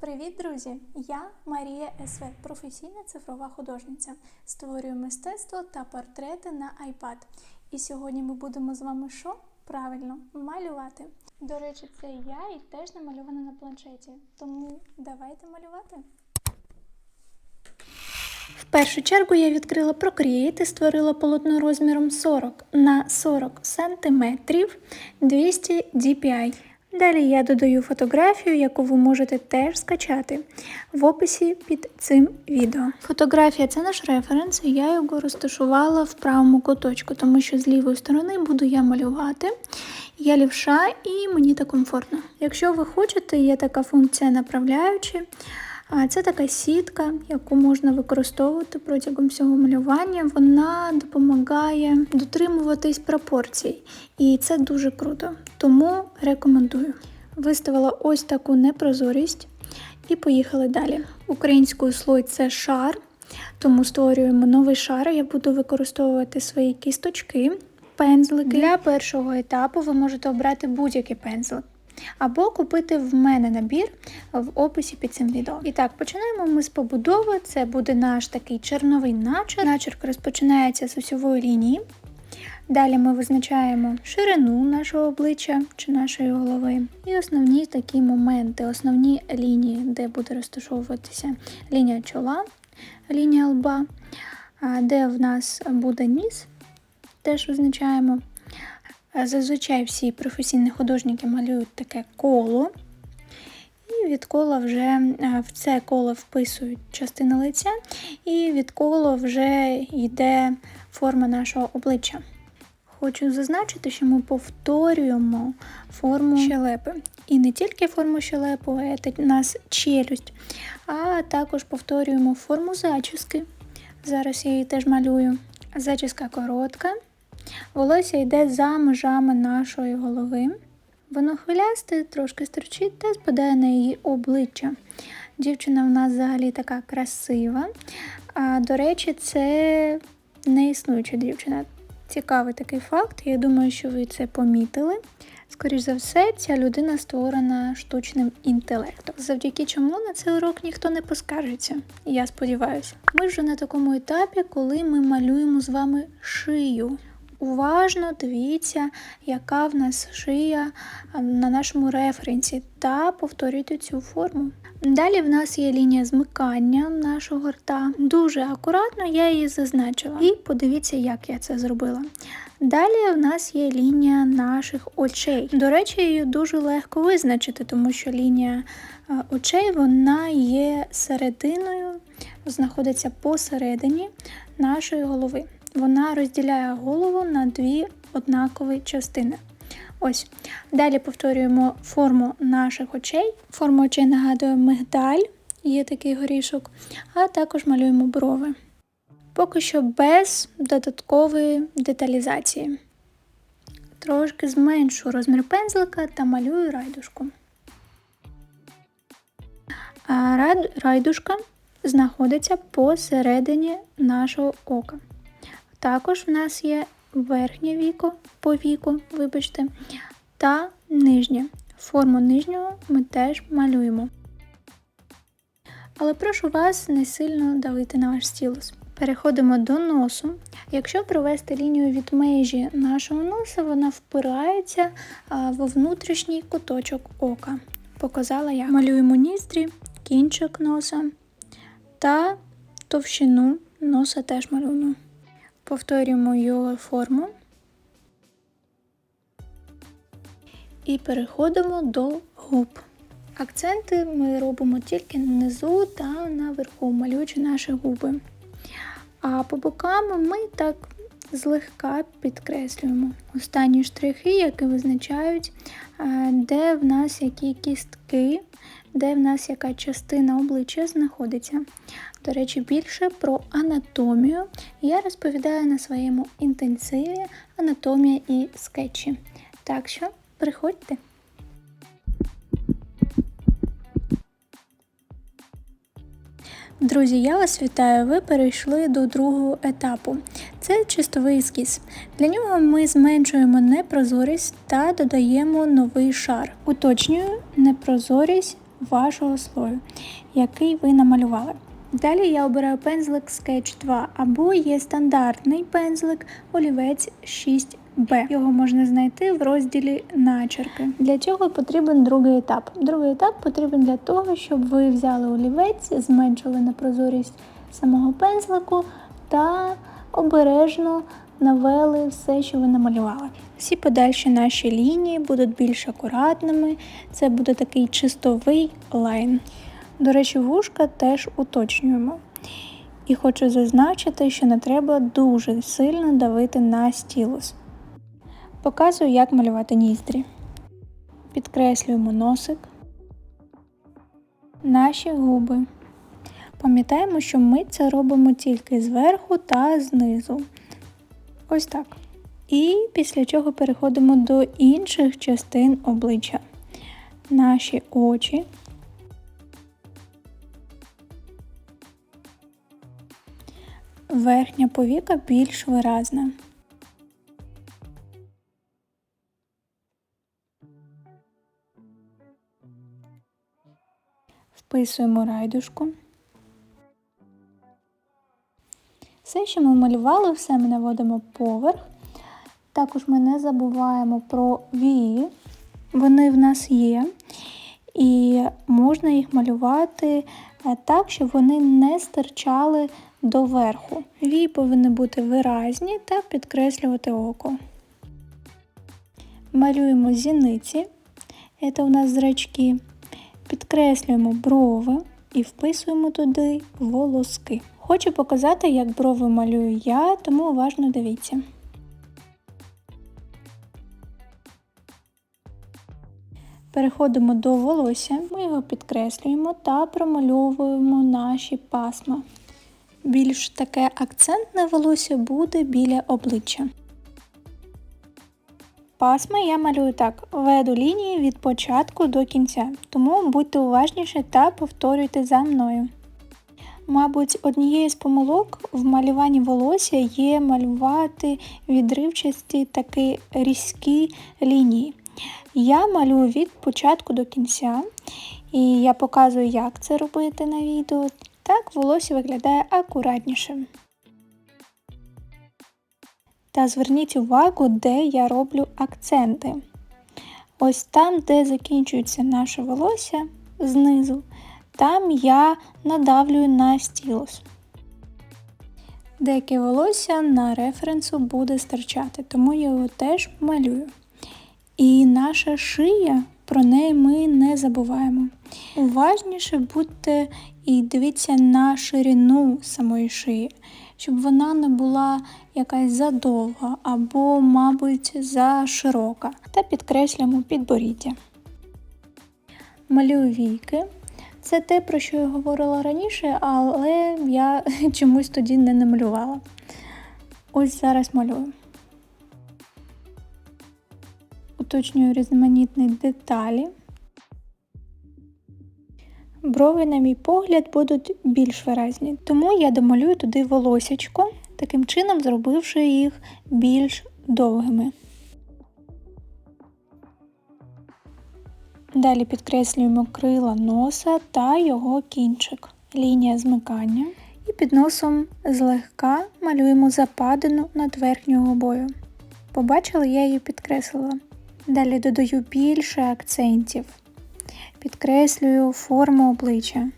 Привіт, друзі! Я Марія СВ, професійна цифрова художниця. Створюю мистецтво та портрети на iPad. І сьогодні ми будемо з вами що? Правильно, малювати. До речі, це я і теж намальована на планшеті. Тому давайте малювати. В першу чергу я відкрила Procreate і створила полотно розміром 40 на 40 см 200 dpi. Далі я додаю фотографію, яку ви можете теж скачати в описі під цим відео. Фотографія це наш референс, і я його розташувала в правому куточку, тому що з лівої сторони буду я малювати. Я лівша і мені так комфортно. Якщо ви хочете, є така функція направляючи. А Це така сітка, яку можна використовувати протягом всього малювання. Вона допомагає дотримуватись пропорцій, і це дуже круто. Тому рекомендую. Виставила ось таку непрозорість і поїхали далі. Українською слой це шар, тому створюємо новий шар. Я буду використовувати свої кісточки, пензлики. Для першого етапу ви можете обрати будь-який пензлик. Або купити в мене набір в описі під цим відео. І так, починаємо ми з побудови. Це буде наш такий черновий начерк. Начерк розпочинається з осьової лінії. Далі ми визначаємо ширину нашого обличчя чи нашої голови. І основні такі моменти, основні лінії, де буде розташовуватися лінія чола, лінія лба, де в нас буде ніс, теж визначаємо. Зазвичай всі професійні художники малюють таке коло, і від кола вже в це коло вписують частину лиця, і від кола вже йде форма нашого обличчя. Хочу зазначити, що ми повторюємо форму щелепи. І не тільки форму щелепу, це у нас челюсть, а також повторюємо форму зачіски. Зараз я її теж малюю. Зачіска коротка. Волосся йде за межами нашої голови. Воно хвилясте, трошки стерчить та спадає на її обличчя. Дівчина в нас взагалі така красива. А, До речі, це не існуюча дівчина. Цікавий такий факт. Я думаю, що ви це помітили. Скоріше за все, ця людина створена штучним інтелектом, завдяки чому на цей урок ніхто не поскаржиться. Я сподіваюся. Ми вже на такому етапі, коли ми малюємо з вами шию. Уважно дивіться, яка в нас шия на нашому референсі, та повторюйте цю форму. Далі в нас є лінія змикання нашого рта. Дуже акуратно я її зазначила. І подивіться, як я це зробила. Далі в нас є лінія наших очей. До речі, її дуже легко визначити, тому що лінія очей вона є серединою, знаходиться посередині нашої голови вона розділяє голову на дві однакові частини. Ось. Далі повторюємо форму наших очей. Форму очей нагадує мигдаль, є такий горішок, а також малюємо брови. Поки що без додаткової деталізації. Трошки зменшу розмір пензлика та малюю райдушку. А райдушка знаходиться посередині нашого ока. Також в нас є верхнє віко, повіко, вибачте, та нижнє. Форму нижнього ми теж малюємо. Але прошу вас не сильно давити на ваш стілус. Переходимо до носу. Якщо провести лінію від межі нашого носа, вона впирається в внутрішній куточок ока. Показала я. Малюємо ніздрі, кінчик носа та товщину носа теж малюємо. Повторюємо його форму і переходимо до губ. Акценти ми робимо тільки внизу та наверху, малюючи наші губи. А по бокам ми так злегка підкреслюємо останні штрихи, які визначають, де в нас які кістки, де в нас яка частина обличчя знаходиться. До речі, більше про анатомію я розповідаю на своєму інтенсиві анатомія і скетчі. Так що приходьте! Друзі, я вас вітаю! Ви перейшли до другого етапу. Це чистовий ескіз. Для нього ми зменшуємо непрозорість та додаємо новий шар. Уточнюю непрозорість вашого слою, який ви намалювали. Далі я обираю пензлик Sketch 2 або є стандартний пензлик олівець 6B. Його можна знайти в розділі начерки. Для цього потрібен другий етап. Другий етап потрібен для того, щоб ви взяли олівець, зменшили непрозорість самого пензлику та обережно навели все, що ви намалювали. Всі подальші наші лінії будуть більш акуратними. Це буде такий чистовий лайн. До речі, вушка теж уточнюємо. І хочу зазначити, що не треба дуже сильно давити на стілус. Показую, як малювати ніздрі. Підкреслюємо носик, наші губи. Пам'ятаємо, що ми це робимо тільки зверху та знизу. Ось так. І після чого переходимо до інших частин обличчя. Наші очі. Верхня повіка більш виразна. Вписуємо райдушку. Все, що ми малювали, все ми наводимо поверх. Також ми не забуваємо про вії. Вони в нас є. І можна їх малювати е, так, щоб вони не стирчали доверху. Вії повинні бути виразні та підкреслювати око. Малюємо зіниці, це у нас зрачки, підкреслюємо брови і вписуємо туди волоски. Хочу показати, як брови малюю я, тому уважно дивіться. Переходимо до волосся, ми його підкреслюємо та промальовуємо наші пасма. Більш таке акцентне волосся буде біля обличчя. Пасма я малюю так, веду лінії від початку до кінця, тому будьте уважніші та повторюйте за мною. Мабуть, однією з помилок в малюванні волосся є малювати відривчасті такі різкі лінії. Я малюю від початку до кінця, і я показую, як це робити на відео. Так волосся виглядає акуратніше. Та зверніть увагу, де я роблю акценти. Ось там, де закінчується наше волосся знизу, там я надавлюю на стілус. Деяке волосся на референсу буде стирчати, тому я його теж малюю. І наша шия, про неї ми не забуваємо. Уважніше будьте і дивіться на ширину самої шиї, щоб вона не була якась задовга або, мабуть, за широка. Та підкреслюємо підборіддя. Малюю війки. Це те, про що я говорила раніше, але я чомусь тоді не намалювала. Ось зараз малюю. Уточнюю різноманітні деталі. Брови, на мій погляд, будуть більш виразні, тому я домалюю туди волосячко, таким чином зробивши їх більш довгими. Далі підкреслюємо крила носа та його кінчик, лінія змикання. І під носом злегка малюємо западину над верхньою губою. Побачили, я її підкреслила. Далі додаю більше акцентів. Підкреслюю форму обличчя,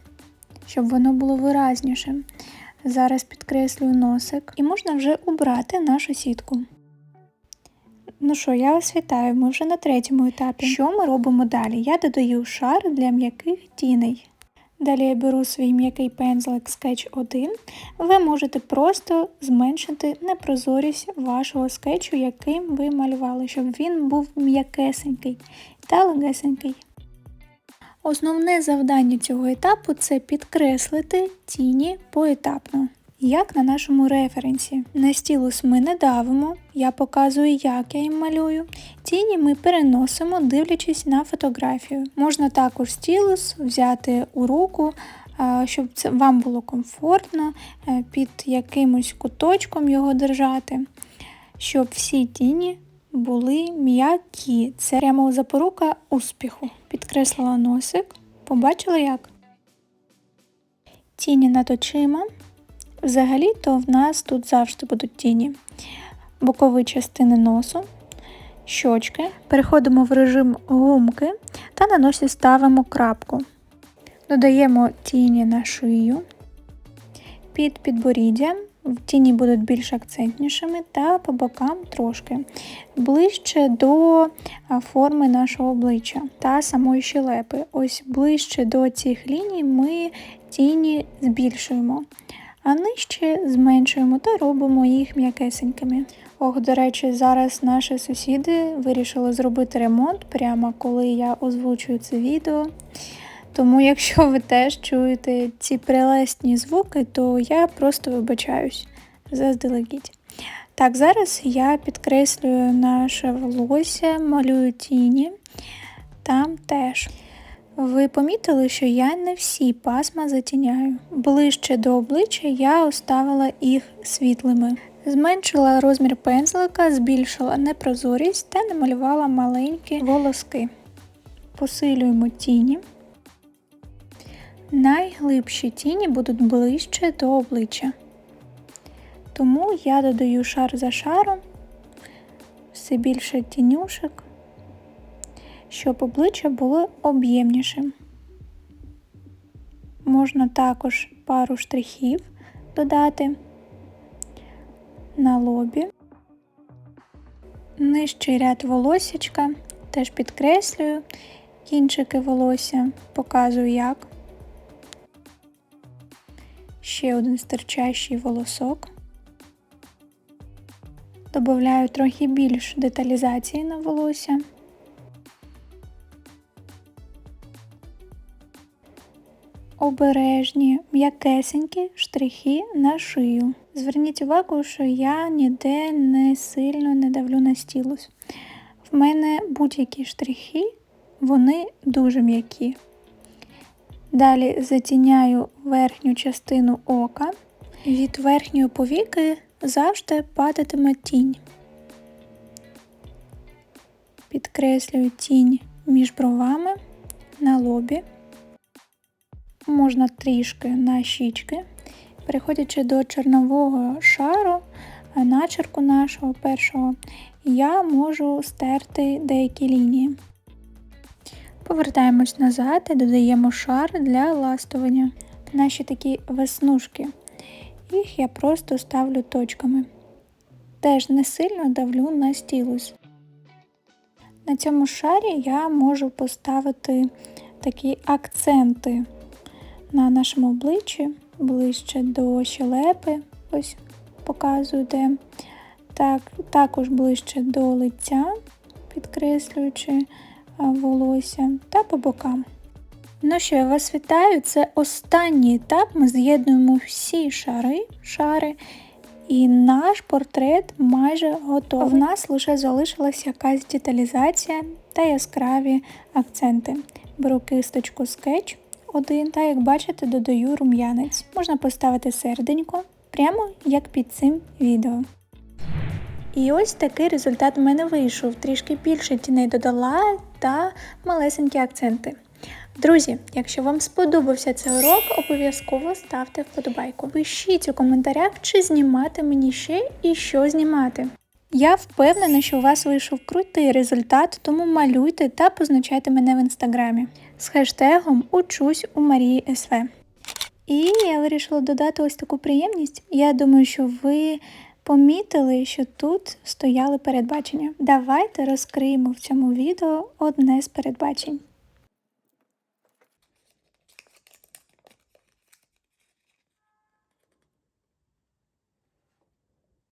щоб воно було виразніше. Зараз підкреслюю носик і можна вже убрати нашу сітку. Ну що, я вас вітаю, ми вже на третьому етапі. Що ми робимо далі? Я додаю шар для м'яких тіней. Далі я беру свій м'який пензлик Sketch 1. Ви можете просто зменшити непрозорість вашого скетчу, яким ви малювали, щоб він був м'якесенький та легесенький. Основне завдання цього етапу це підкреслити тіні поетапно як на нашому референсі. На стілус ми не давимо, я показую, як я їм малюю. Тіні ми переносимо, дивлячись на фотографію. Можна також стілус взяти у руку, щоб це вам було комфортно, е, під якимось куточком його держати, щоб всі тіні були м'які. Це прямо запорука успіху. Підкреслила носик. Побачили як? Тіні над очима. Взагалі-то в нас тут завжди будуть тіні. Бокові частини носу, щочки. Переходимо в режим гумки та на носі ставимо крапку. Додаємо тіні на шию, під підборіддям тіні будуть більш акцентнішими та по бокам трошки ближче до форми нашого обличчя та самої щелепи. Ось ближче до цих ліній ми тіні збільшуємо, а нижче зменшуємо та робимо їх м'якесенькими. Ох, до речі, зараз наші сусіди вирішили зробити ремонт прямо коли я озвучую це відео. Тому, якщо ви теж чуєте ці прелесні звуки, то я просто вибачаюсь заздалегідь. Так, зараз я підкреслюю наше волосся, малюю тіні, там теж. Ви помітили, що я не всі пасма затіняю. Ближче до обличчя я оставила їх світлими. Зменшила розмір пензлика, збільшила непрозорість та намалювала маленькі волоски. Посилюємо тіні. Найглибші тіні будуть ближче до обличчя. Тому я додаю шар за шаром, все більше тінюшек, щоб обличчя було об'ємнішим. Можна також пару штрихів додати на лобі. Нижчий ряд волосічка теж підкреслюю, кінчики волосся показую як. Ще один стирчащий волосок. Добавляю трохи більш деталізації на волосся. Обережні, м'якесенькі штрихи на шию. Зверніть увагу, що я ніде не сильно не давлю на стілус. В мене будь-які штрихи, вони дуже м'які. Далі затіняю верхню частину ока. Від верхньої повіки завжди падатиме тінь. Підкреслюю тінь між бровами на лобі, можна трішки на щічки, переходячи до чорнового шару, начерку нашого першого, я можу стерти деякі лінії. Повертаємось назад і додаємо шар для ластування. Наші такі веснушки. Їх я просто ставлю точками. Теж не сильно давлю на стілус. На цьому шарі я можу поставити такі акценти на нашому обличчі, ближче до щелепи, ось показую де. Так, Також ближче до лиця, підкреслюючи волосся та по бокам. Ну що, я вас вітаю, це останній етап. Ми з'єднуємо всі шари, шари, і наш портрет майже готовий. В нас лише залишилась якась деталізація та яскраві акценти. Беру кисточку скетч один, та, як бачите, додаю рум'янець. Можна поставити серденько, прямо як під цим відео. І ось такий результат у мене вийшов. Трішки більше тіней додала та малесенькі акценти. Друзі, якщо вам сподобався цей урок, обов'язково ставте вподобайку. Пишіть у коментарях, чи знімати мені ще і що знімати. Я впевнена, що у вас вийшов крутий результат, тому малюйте та позначайте мене в інстаграмі з хештегом Учусь у Марії СВ. І я вирішила додати ось таку приємність. Я думаю, що ви помітили, що тут стояли передбачення. Давайте розкриємо в цьому відео одне з передбачень.